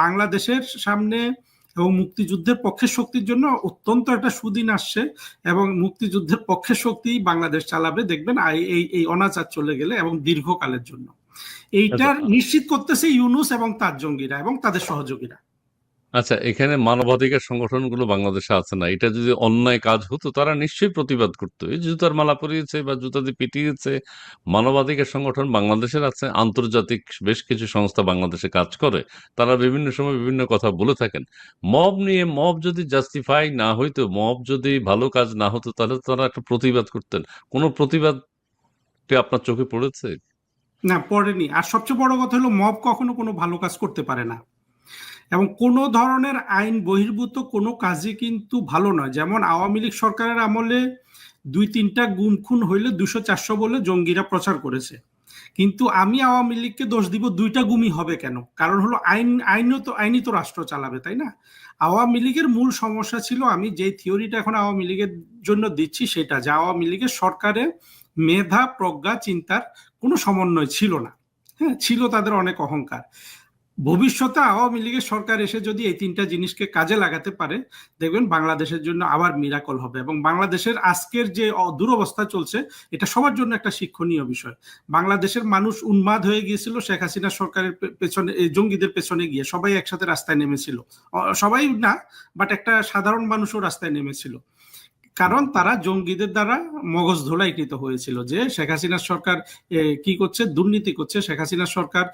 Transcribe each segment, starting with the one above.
বাংলাদেশের সামনে এবং মুক্তিযুদ্ধের পক্ষের শক্তির জন্য অত্যন্ত একটা সুদিন আসছে এবং মুক্তিযুদ্ধের পক্ষের শক্তি বাংলাদেশ চালাবে দেখবেন এই এই অনাচার চলে গেলে এবং দীর্ঘকালের জন্য। এইটার নিশ্চিত করতেছে ইউনুস এবং তার জঙ্গিরা এবং তাদের সহযোগীরা। আচ্ছা এখানে মানবাধিকার সংগঠনগুলো বাংলাদেশে আছে না। এটা যদি অন্যায় কাজ হতো, তারা নিশ্চয়ই প্রতিবাদ করতো। এই জুতার মালা পরিয়েছে বা জুতা দিয়ে পিটিয়েছে, মানবাধিকার সংগঠন বাংলাদেশের আছে, আন্তর্জাতিক বেশ কিছু সংস্থা বাংলাদেশে কাজ করে। তারা বিভিন্ন সময় বিভিন্ন কথা বলে থাকেন। মব নিয়ে মব যদি জাস্টিফাই না হইতো, মব যদি ভালো কাজ না হতো, তাহলে তারা একটা প্রতিবাদ করতেন। কোনো প্রতিবাদ আপনার চোখে পড়েছে? না, পড়েনি। আর সবচেয়ে বড় কথা হলো, মব কখনো কোনো ভালো কাজ করতে পারে না। এবং কোনো ধরনের আইন বহির্ভূত কোনো কাজই কিন্তু ভালো নয়। যেমন আওয়ামী লীগ সরকারের আমলে দুই তিনটা গুম খুন হইলে দুশো চারশো বলে জঙ্গিরা প্রচার করেছে। কিন্তু আমি আওয়ামী লীগকে দোষ দিব দুইটা গুমি হবে কেন? কারণ হলো আইন, আইনও তো, আইনই তো রাষ্ট্র চালাবে, তাই না? আওয়ামী লীগের মূল সমস্যা ছিল আমি যে থিওরিটা এখন আওয়ামী লীগের জন্য দিচ্ছি সেটা যে আওয়ামী লীগের সরকারে মেধা, প্রজ্ঞা, চিন্তার কোনো সমন্বয় ছিল না। হ্যাঁ ছিল তাদের অনেক অহংকার। ভবিষ্যতে আওয়ামী লীগের সরকার এসে যদি এই তিনটা জিনিসকে কাজে লাগাতে পারে, দেখবেন বাংলাদেশের জন্য আবার মিরাকল হবে এবং বাংলাদেশের আজকের যে দুরবস্থা চলছে, এটা সবার জন্য একটা শিক্ষণীয় বিষয়। বাংলাদেশের মানুষ উন্মাদ হয়ে গিয়েছিল শেখ হাসিনা সরকারের পেছনে জঙ্গিদের পেছনে গিয়ে, সবাই একসাথে রাস্তায় নেমেছিল। সবাই না বাট একটা সাধারণ মানুষও রাস্তায় নেমেছিল। কারণ তারা জঙ্গিদের দ্বারা মগজ ধোলাইকৃত হয়েছিল যে শেখ হাসিনার সরকার কি করছে? দুর্নীতি করছে। শেখ হাসিনার সরকার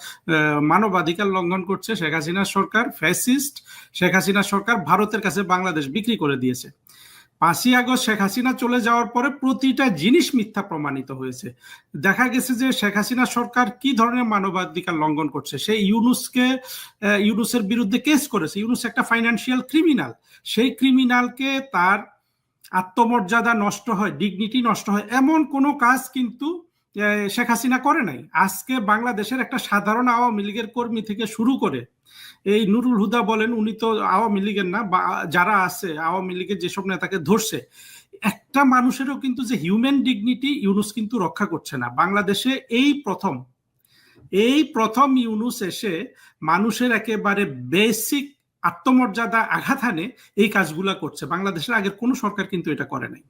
মানবাধিকার লঙ্ঘন করছে। শেখ হাসিনার সরকার ফ্যাসিস্ট। শেখ হাসিনার সরকার ভারতের কাছে বাংলাদেশ বিক্রি করে দিয়েছে। পাঁচই আগস্ট শেখ হাসিনা চলে যাওয়ার পরে প্রতিটা জিনিস মিথ্যা প্রমাণিত হয়েছে। দেখা গেছে যে শেখ হাসিনা সরকার কি ধরনের মানবাধিকার লঙ্ঘন করছে? সে ইউনুসকে ইউনুসের বিরুদ্ধে কেস করেছে। ইউনুস একটা ফাইন্যান্সিয়াল ক্রিমিনাল সেই ক্রিমিনালকে তার আত্মমর্যাদা নষ্ট হয় ডিগনিটি নষ্ট হয়, এমন কোনো কাজ কিন্তু শেখ হাসিনা করে নাই। আজকে বাংলাদেশের একটা সাধারণ আওয়ামী লীগের কর্মী থেকে শুরু করে, এই নুরুল হুদা বলেন, উনি তো আওয়ামী লীগের না, বা, যারা আছে, আওয়ামী লীগের যেসব নেতাকে ধরছে, একটা মানুষেরও কিন্তু যে হিউম্যান ডিগনিটি ইউনুস কিন্তু রক্ষা করছে না। বাংলাদেশে এই প্রথম এই প্রথম ইউনুস এসে মানুষের একেবারে বেসিক আত্মমর্যাদা আঘাত হানে এই কাজগুলা করছে। বাংলাদেশের আগের কোনো সরকার কিন্তু এটা করে নাই।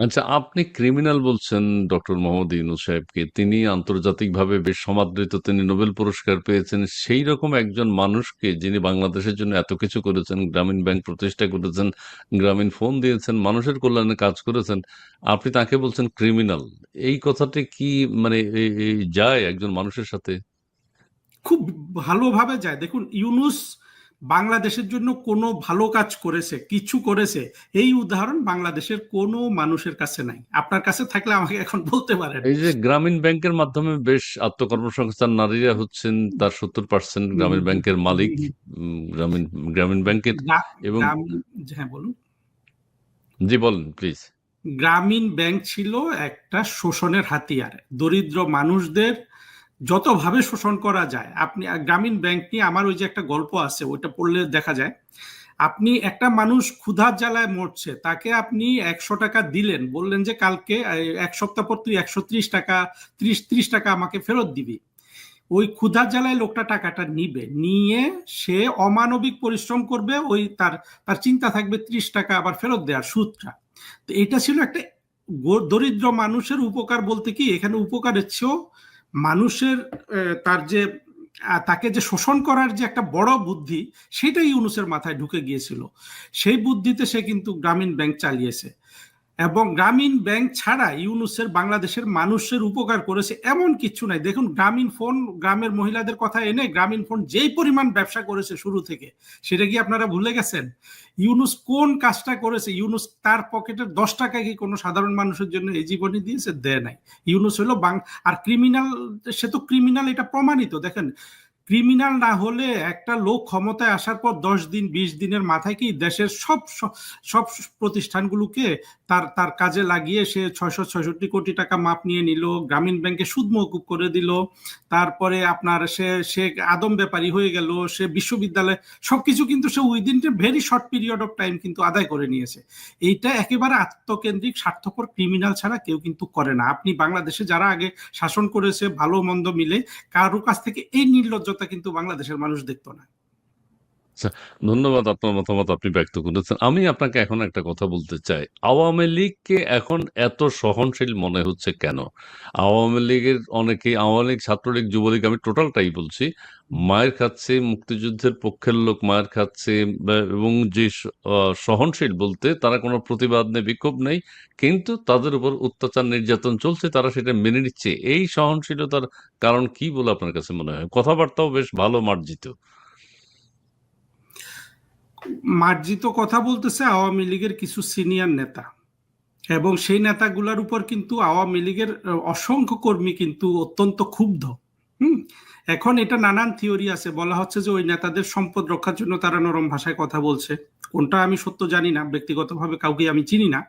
আচ্ছা আপনি ক্রিমিনাল বলছেন ডক্টর মোহাম্মদ ইউনুস সাহেবকে। তিনি আন্তর্জাতিকভাবে বেশ সমাদৃত তিনি নোবেল পুরস্কার পেয়েছেন। সেই রকম একজন মানুষকে যিনি বাংলাদেশের জন্য এত কিছু করেছেন গ্রামীণ ব্যাংক প্রতিষ্ঠা করেছেন গ্রামীণ ফোন দিয়েছেন মানুষের কল্যাণে কাজ করেছেন আপনি তাকে বলছেন ক্রিমিনাল এই কথাটি কি মানে যায় একজন মানুষের সাথে? খুব ভালোভাবে যায়। দেখুন ইউনুস বাংলাদেশের জন্য কোনো ভালো কাজ করেছে কিছু করেছে এই উদাহরণ বাংলাদেশের কোনো মানুষের কাছে নাই। আপনার কাছে থাকলে আমাকে এখন বলতে পারেন। এই যে গ্রামীণ ব্যাংকের মাধ্যমে বেশ আত্মকর্মসংস্থান নারীরা হচ্ছেন তার সত্তর পার্সেন্ট গ্রামীণ ব্যাংকের মালিক গ্রামীণ গ্রামীণ ব্যাংকের এবং হ্যাঁ বলুন। জি বলেন প্লিজ গ্রামীণ ব্যাংক ছিল একটা শোষণের হাতিয়ার। দরিদ্র মানুষদের যতভাবে শোষণ করা যায়, আপনি গ্রামীণ ব্যাংক নিয়ে আমার ওই যে একটা গল্প আছে, ওইটা পড়লে দেখা যায়। আপনি একটা মানুষ ক্ষুধার জ্বালায় মরছে, তাকে আপনি একশো টাকা দিলেন, বললেন যে কালকে এক সপ্তাহ পর তুই একশো ত্রিশ টাকা, ত্রিশ ত্রিশ টাকা আমাকে ফেরত দিবি। ওই ক্ষুধার জ্বালায় লোকটা টাকাটা নিবে, নিয়ে সে অমানবিক পরিশ্রম করবে, ওই তার তার চিন্তা থাকবে ত্রিশ টাকা আবার ফেরত দেওয়ার সুদটা তো এটা ছিল একটা দরিদ্র মানুষের উপকার বলতে কি, এখানে উপকারের চেয়েও মানুষের তার যে তাকে যে শোষণ করার যে একটা বড় বুদ্ধি, সেটাই ইউনুসের মাথায় ঢুকে গিয়েছিল। সেই বুদ্ধিতে সে কিন্তু গ্রামীণ ব্যাংক চালিয়েছে। এবং গ্রামীণ ব্যাংক ছাড়া ইউনুসের বাংলাদেশের মানুষের উপকার করেছে এমন কিছু নাই। দেখুন, গ্রামীণ ফোন, গ্রামের মহিলাদের কথা এনে গ্রামীণ ফোন যেই পরিমাণ ব্যবসা করেছে শুরু থেকে, সেটা কি আপনারা ভুলে গেছেন? ইউনুস কোন কাজটা করেছে? ইউনুস তার পকেটের দশ টাকা কি কোনো সাধারণ মানুষের জন্য এই জীবনী দিয়েছে? দেয় নাই। ইউনুস হলো বাং আর ক্রিমিনাল সে তো ক্রিমিনাল এটা প্রমাণিত। দেখেন ক্রিমিনাল না হলে একটা লোক ক্ষমতায় আসার পর দশ দিন, বিশ দিনের মাথায় কি দেশের সব সব প্রতিষ্ঠানগুলোকে তার তার কাজে লাগিয়ে সে ছয়শো ছয়ষট্টি কোটি টাকা মাপ নিয়ে নিল, গ্রামীণ ব্যাংকে সুদ মকুব করে দিল, তারপরে আপনার সে সে আদম ব্যাপারী হয়ে গেল, সে বিশ্ববিদ্যালয়, সবকিছু কিন্তু সে within very short period of time কিন্তু আদায় করে নিয়েছে। এইটা একেবারে আত্মকেন্দ্রিক, স্বার্থপর ক্রিমিনাল ছাড়া কেউ কিন্তু করে না। আপনি বাংলাদেশে যারা আগে শাসন করেছে, ভালো মন্দ মিলে, কারও কাছ থেকে এই নির্লজ্জ কিন্তু বাংলাদেশের মানুষ দেখতো না। আচ্ছা ধন্যবাদ আপনার মতামত, আপনি ব্যক্ত করেছেন। আমি আপনাকে এখন একটা কথা বলতে চাই। আওয়ামী লীগকে এখন এত সহনশীল মনে হচ্ছে কেন? আওয়ামী লীগের অনেকে আওয়ামী লীগ ছাত্রলীগ, যুবলীগ, আমি টোটালটাই বলছি, মায়ের খাচ্ছে, মুক্তিযুদ্ধের পক্ষের লোক মায়ের খাচ্ছে এবং যে সহনশীল বলতে তারা কোনো প্রতিবাদ নেই, বিক্ষোভ নেই, কিন্তু তাদের উপর অত্যাচার, নির্যাতন চলছে, তারা সেটা মেনে নিচ্ছে। এই সহনশীলতার কারণ কি বলে আপনার কাছে মনে হয়? কথাবার্তাও বেশ ভালো, মার্জিত। মার্জিত কথা বলতেছে আওয়ামী লীগের কিছু সিনিয়র নেতা। এবং সেই নেতাগুলোর উপর কিন্তু আওয়ামী লীগের অসংখ্য কর্মী কিন্তু অত্যন্ত ক্ষুব্ধ। হুম? এখন এটা নানান থিওরি আছে। বলা হচ্ছে যে ওই নেতাদের সম্পদ রক্ষার জন্য তারা নরম ভাষায় কথা বলছে। কোনটা আমি সত্য জানি না, ব্যক্তিগতভাবে কাউকে আমি চিনি না।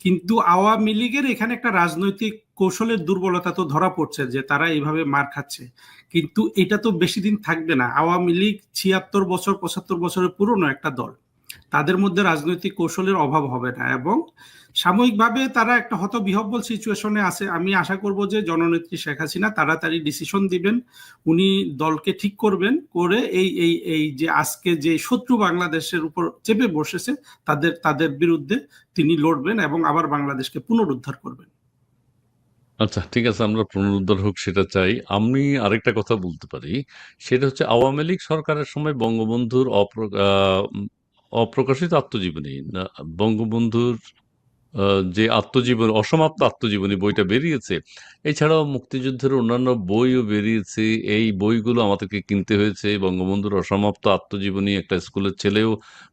কিন্তু আওয়ামী লীগের এখানে একটা রাজনৈতিক কৌশলের দুর্বলতা তো ধরা পড়ছে যে তারা এইভাবে মার খাচ্ছে। কিন্তু এটা তো বেশি দিন থাকবে না। আওয়ামী লীগ ছিয়াত্তর বছর, পঁচাত্তর বছরের পুরনো একটা দল। তাদের মধ্যে রাজনৈতিক কৌশলের অভাব হবে না এবং সাময়িকভাবে তারা একটা হতবিহব্বল সিচুয়েশনে আছে। আমি আশা করব যে জননেত্রী শেখ হাসিনা তাড়াতাড়ি ডিসিশন দিবেন, উনি দলকে ঠিক করবেন, করে এই এই এই যে আজকে যে শত্রু বাংলাদেশের উপর চেপে বসেছে, তাদের তাদের বিরুদ্ধে তিনি লড়বেন এবং আবার বাংলাদেশকে পুনরুদ্ধার করবেন। আচ্ছা ঠিক আছে, আমরা পুনরুদ্ধার হোক, সেটা চাই। আমি আরেকটা কথা বলতে পারি। সেটা হচ্ছে আওয়ামী লীগ সরকারের সময় বঙ্গবন্ধুর অপ্র- অপ্রকাশিত আত্মজীবনী বঙ্গবন্ধুর যে আত্মজীবনী, অসমাপ্ত আত্মজীবনী বইটা বেরিয়েছে, এছাড়াও মুক্তিযুদ্ধের অন্যান্য বইও বেরিয়েছে। এই বইগুলো আমাদেরকে কিনতে হয়েছে। বঙ্গবন্ধুর অসমাপ্ত আত্মজীবনী একটা স্কুলের ছেলেও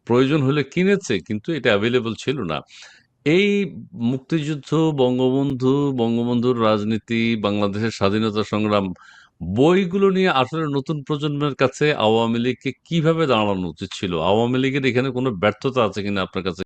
প্রয়োজন হলে কিনেছে, কিন্তু এটা অ্যাভেলেবল ছিল না। এই মুক্তিযুদ্ধ, বঙ্গবন্ধু, বঙ্গবন্ধুর রাজনীতি, বাংলাদেশের স্বাধীনতা সংগ্রাম, বইগুলো নিয়ে আসলে নতুন প্রজন্মের কাছে আওয়ামী লীগকে কীভাবে দাঁড়ানো উচিত ছিল? আওয়ামী লীগের এখানে কোনো ব্যর্থতা আছে কিনা আপনার কাছে?